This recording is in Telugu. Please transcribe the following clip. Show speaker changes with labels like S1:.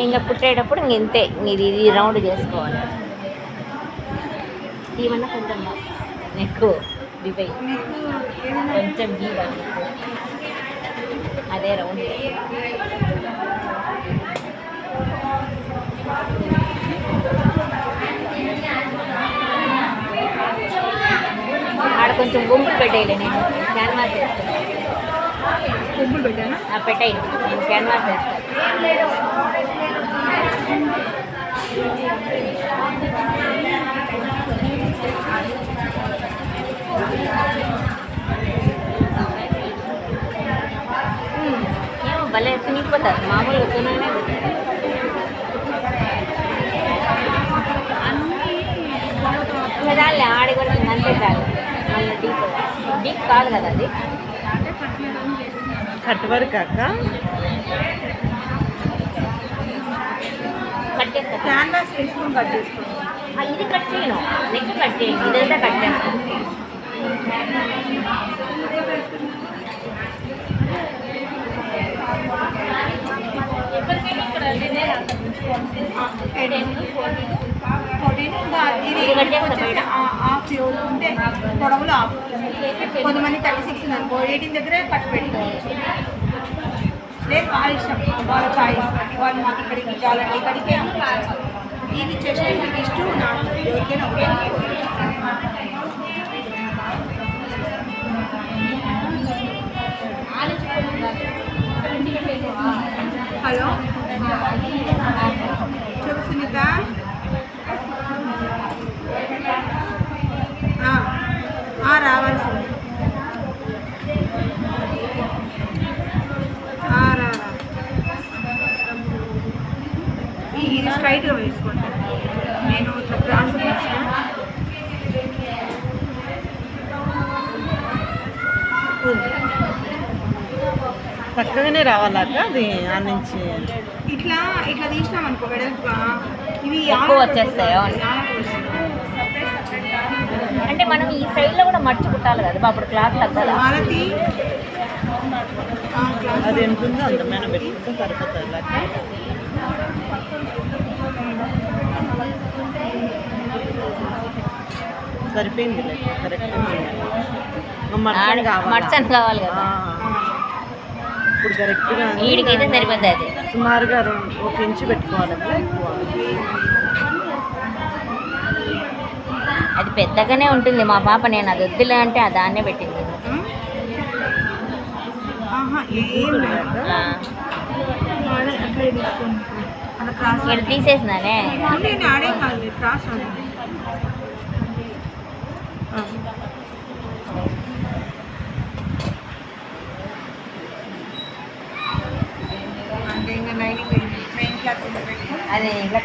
S1: ఇంకా పుట్టేటప్పుడు ఇంక ఇంతే. మీరు ఇది ఇది రౌండ్ చేసుకోవాలి. ఏమన్నా కొంచెం నెక్ డిపై కొంచెం గీవ అదే రౌండ్ ఆడ కొంచెం గుంపులు పెట్టేయలే నేను. క్యాన్వాస్ వేస్తాను
S2: కొమ్ములు పెట్టానా?
S1: ఆ, పెట్టేయి. నేను క్యాన్వాస్ వేస్తాను ఏమో భలే తినిగిపోతారు మామూలుగా తినగానే ఇంకా చాలే ఆడి కూడా ఇంక చాలు. మళ్ళీ డీప్ డీప్ కాదు కదా అది.
S3: కట్ వర్క్ అక్క.
S1: కట్ చేస్తా.
S2: క్యాన్వాస్ తీసుకొని కట్ చేసుకోండి
S1: ఆ, ఇది కట్ చేయను. నెక్ కట్ చేయండి ఇదంతా కట్ చేస్తాను
S2: ఫోర్టీన్ ఇది
S1: ఇది కట్ చేస్తా
S2: వచ్చేసి
S1: బయట.
S2: ఉంటే పొడవులు ఆఫ్ కొంతమంది థర్టీ సిక్స్ అనుకో ఎయిటీన్ దగ్గరే కట్ పెట్టుకోవచ్చు. లేదు వాళ్ళ ఇష్టం వాళ్ళ చాయిస్ వాళ్ళు మాకు ఇక్కడికి చాలండి ఇక్కడికే ఇది చెస్ట్ ఇది ఇష్టం నాకు ఎవరికైనా హలో చెప్పు సునీత ఆ, ఆ, రావాల్సింది. ఇది స్ట్రైట్గా వేసుకోండి. నేను ఇట్లా వేసిన
S3: చక్కగానే రావాలక్క అది ఆ నుంచి.
S2: ఇట్లా ఇట్లా తీసినాం అనుకో వెడల్పుగా. ఇవి
S1: ఎక్కువ వచ్చేస్తాయి, మనం ఈ సైడ్లో కూడా మర్చి కుట్టాలి కదా అప్పుడు క్లాత్
S2: మాలతి క్లాస్
S3: అది ఎంత ఉందో అంతమైన పెట్టుకుంటే సరిపోతుంది సరిపోయింది కరెక్ట్
S1: మర్చన్ కావాలి? కదా.
S3: ఇప్పుడు కరెక్ట్గా
S1: వీడికైతే సరిపోద్ది అది.
S3: సుమారుగా రెండు ఒక ఇంచు పెట్టుకోవాలి ఎక్కువ.
S1: అది పెద్దగానే ఉంటుంది. మా పాప నేను అది వద్దులే అంటే ఆ దాన్నే పెట్టింది. ఇక్కడ తీసేసినానే.
S2: అంటే ఇంకా